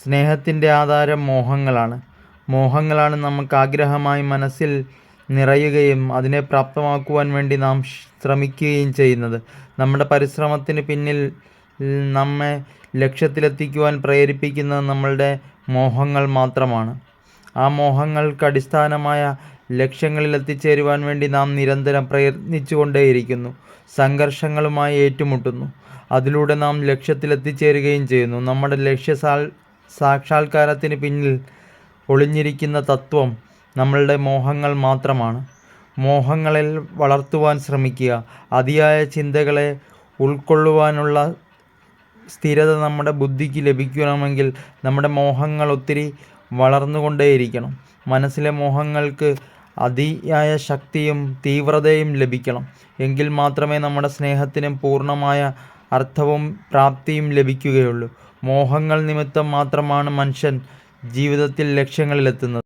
സ്നേഹത്തിന്റെ ആധാരം മോഹങ്ങളാണ്. മോഹങ്ങളാണ് നമുക്ക് ആഗ്രഹമായി മനസ്സിൽ നിറയുകയും അതിനെ പ്രാപ്തമാക്കുവാൻ വേണ്ടി നാം ശ്രമിക്കുകയും ചെയ്യുന്നത്. നമ്മുടെ പരിശ്രമത്തിന് പിന്നിൽ നമ്മെ ലക്ഷ്യത്തിലെത്തിക്കുവാൻ പ്രേരിപ്പിക്കുന്നത് നമ്മളുടെ മോഹങ്ങൾ മാത്രമാണ്. ആ മോഹങ്ങൾക്ക് അടിസ്ഥാനമായ ലക്ഷ്യങ്ങളിൽ എത്തിച്ചേരുവാൻ വേണ്ടി നാം നിരന്തരം പ്രയത്നിച്ചുകൊണ്ടേയിരിക്കുന്നു. സംഘർഷങ്ങളുമായി ഏറ്റുമുട്ടുന്നു. അതിലൂടെ നാം ലക്ഷ്യത്തിലെത്തിച്ചേരുകയും ചെയ്യുന്നു. നമ്മുടെ ലക്ഷ്യ സാക്ഷാത്കാരത്തിന് പിന്നിൽ ഒളിഞ്ഞിരിക്കുന്ന തത്വം നമ്മളുടെ മോഹങ്ങൾ മാത്രമാണ്. മോഹങ്ങളിൽ വളർത്തുവാൻ ശ്രമിക്കുക. അതിയായ ചിന്തകളെ ഉൾക്കൊള്ളുവാനുള്ള സ്ഥിരത നമ്മുടെ ബുദ്ധിക്ക് ലഭിക്കണമെങ്കിൽ നമ്മുടെ മോഹങ്ങൾ ഒത്തിരി വളർന്നുകൊണ്ടേയിരിക്കണം. മനസ്സിലെ മോഹങ്ങൾക്ക് അതിയായ ശക്തിയും തീവ്രതയും ലഭിക്കണം. എങ്കിൽ മാത്രമേ നമ്മുടെ സ്നേഹത്തിനും പൂർണമായ അർത്ഥവും പ്രാപ്തിയും ലഭിക്കുകയുള്ളൂ. മോഹങ്ങൾ നിമിത്തം മാത്രമാണ് മനുഷ്യൻ ജീവിതത്തിൽ ലക്ഷ്യങ്ങളിലെത്തുന്നത്.